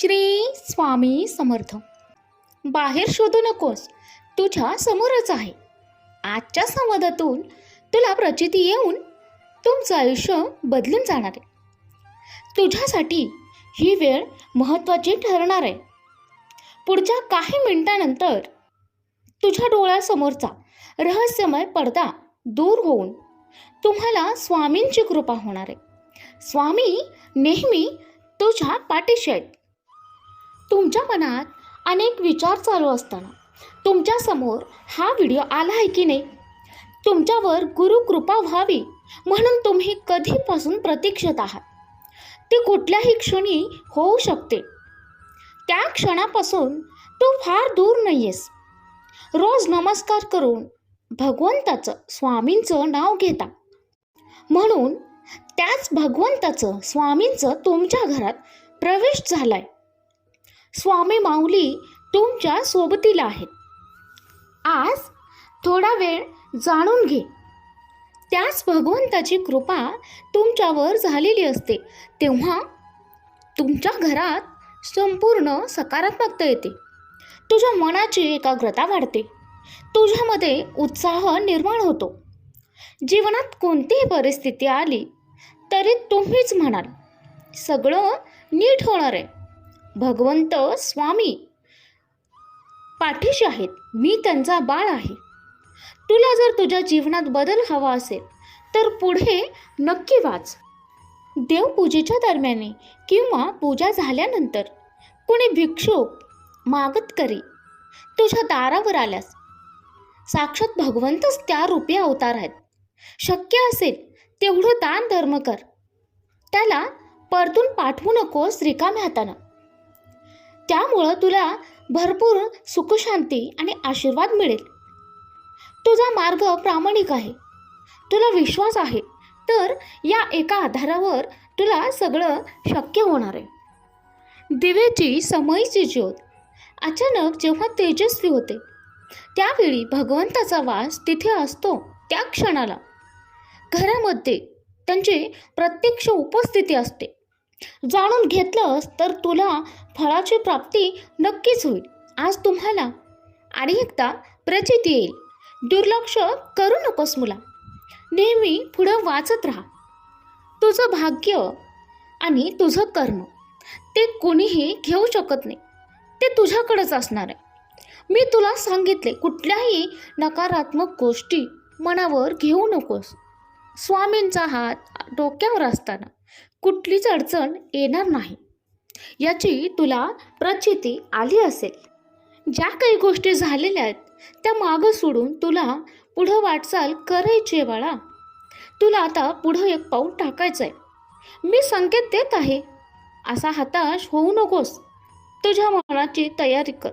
श्री स्वामी समर्थ. बाहेर शोधू नकोस. तुझ्या समोरच आहे. आजच्या संवादातून तुला प्रचिती येऊन तुमचं आयुष्य बदलून जाणार आहे. तुझ्यासाठी ही वेळ महत्त्वाची ठरणार आहे. पुढच्या काही मिनिटानंतर तुझ्या डोळ्यासमोरचा रहस्यमय पडदा दूर होऊन तुम्हाला स्वामींची कृपा होणार आहे. स्वामी नेहमी तुझ्या पाठीशी आहेत. तुमच्या मनात अनेक विचार चालू असताना तुमच्यासमोर हा व्हिडिओ आला आहे की नाही? तुमच्यावर गुरुकृपा व्हावी म्हणून तुम्ही कधीपासून प्रतीक्षेत आहात? ते कुठल्याही क्षणी होऊ शकते. त्या क्षणापासून तू फार दूर नाही आहेस रोज नमस्कार करून भगवंताचं स्वामींचं नाव घेता. म्हणून त्याच भगवंताचं स्वामींचं तुमच्या घरात प्रवेश झालाय. स्वामी माऊली तुमच्या सोबतीला आहेत. आज थोडा वेळ जाणून घे. त्याच भगवंताची कृपा तुमच्यावर झालेली असते. तेव्हा तुमच्या घरात संपूर्ण सकारात्मकता येते. तुझ्या मनाची एकाग्रता वाढते. तुझ्यामध्ये उत्साह निर्माण होतो. जीवनात कोणतीही परिस्थिती आली तरी तुम्हीच म्हणाल सगळं नीट होणार आहे. भगवंत स्वामी पाठीशी आहेत. मी त्यांचा बाळ आहे. तुला जर तुझ्या जीवनात बदल हवा असेल तर पुढे नक्की वाच. देवपूजेच्या दरम्याने किंवा पूजा झाल्यानंतर कोणी भिक्षुक मागतकरी तुझ्या दारावर आल्यास. साक्षात भगवंतच त्या रूपी अवतार आहेत. शक्य असेल तेवढं दान धर्म कर. त्याला परतून पाठवू नकोस रिकाम्या हातानं. त्यामुळं तुला भरपूर सुखशांती आणि आशीर्वाद मिळेल. तुझा मार्ग प्रामाणिक आहे. तुला विश्वास आहे. तर या एका आधारावर तुला सगळं शक्य होणार आहे. दिव्याची समयीची ज्योत. अचानक जेव्हा तेजस्वी होते त्यावेळी भगवंताचा वास तिथे असतो त्या क्षणाला. घरामध्ये त्यांची प्रत्यक्ष उपस्थिती असते. जाणून घेतलंस तर तुला फळाची प्राप्ती नक्कीच होईल. आज तुम्हाला आणि एकदा प्रचित येईल. दुर्लक्ष करू नकोस मुला. नेहमी पुढं वाचत राहा. तुझं भाग्य आणि तुझं कर्म ते कोणीही घेऊ शकत नाही. ते तुझ्याकडंच असणार आहे. मी तुला सांगितले कुठल्याही नकारात्मक गोष्टी मनावर घेऊ नकोस. स्वामींचा हात डोक्यावर असताना. कुठलीच अडचण येणार नाही. याची तुला प्रचिती आली असेल. ज्या काही गोष्टी झालेल्या आहेत त्या मागं सोडून तुला पुढं वाटचाल करायची आहे बाळा. तुला आता पुढं एक पाऊल टाकायचं आहे. मी संकेत देत आहे. असा हताश होऊ नकोस. तुझ्या मनाची तयारी कर.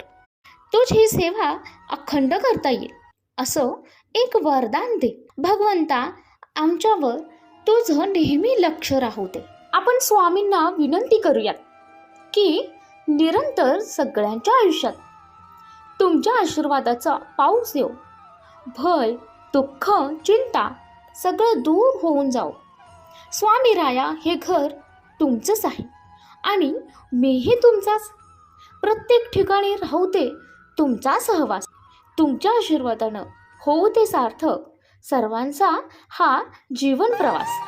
तुझी ही सेवा अखंड करता येईल. असं एक वरदान दे. भगवंता आमच्यावर तुझं नेहमी लक्ष राहू दे आपण स्वामींना विनंती करूयात की निरंतर सगळ्यांच्या आयुष्यात तुमच्या आशीर्वादाचा पाऊस येऊ भय दुःख चिंता सगळं दूर होऊन जाऊ स्वामी राया हे घर तुमचंच आहे आणि मीही तुमचाच. प्रत्येक ठिकाणी राहू दे तुमचा सहवास. तुमच्या आशीर्वादानं होऊ ते सार्थक. सर्वांचा हा जीवन प्रवास.